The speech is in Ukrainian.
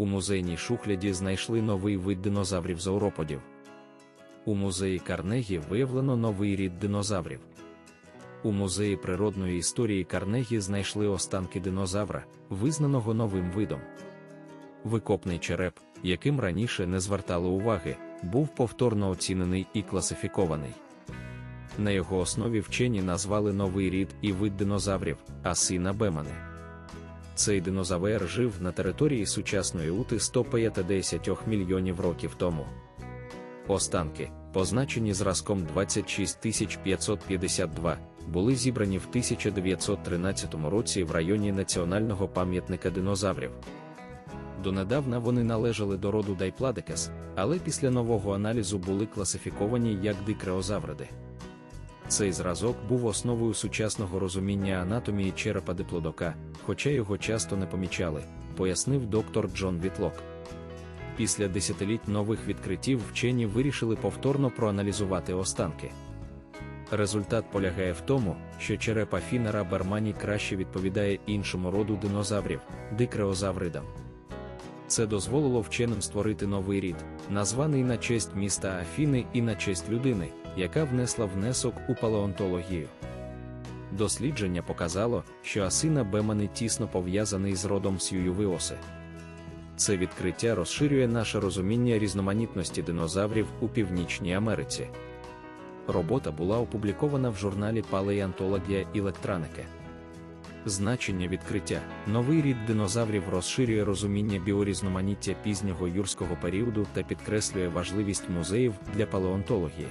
У музейній шухляді знайшли новий вид динозаврів зауроподів. У музеї Карнегі виявлено новий рід динозаврів. У музеї природної історії Карнегі знайшли останки динозавра, визнаного новим видом. Викопний череп, яким раніше не звертали уваги, був повторно оцінений і класифікований. На його основі вчені назвали новий рід і вид динозаврів асина бемани. Цей динозавр жив на території сучасної Ути 150 мільйонів років тому. Останки, позначені зразком 26552, були зібрані в 1913 році в районі національного пам'ятника динозаврів. Донедавна вони належали до роду Дайпладекес, але після нового аналізу були класифіковані як дикреозавриди. Цей зразок був основою сучасного розуміння анатомії черепа диплодока, хоча його часто не помічали, пояснив доктор Джон Вітлок. Після десятиліть нових відкриттів вчені вирішили повторно проаналізувати останки. Результат полягає в тому, що череп Афінера Бермані краще відповідає іншому роду динозаврів дикреозавридам. Це дозволило вченим створити новий рід, названий на честь міста Афіни і на честь людини, яка внесла внесок у палеонтологію. Дослідження показало, що асина Бемани тісно пов'язаний з родом Сюювіоси. Це відкриття розширює наше розуміння різноманітності динозаврів у Північній Америці. Робота була опублікована в журналі Палеонтологія і. Значення відкриття новий рід динозаврів розширює розуміння біорізноманіття пізнього юрського періоду та підкреслює важливість музеїв для палеонтології.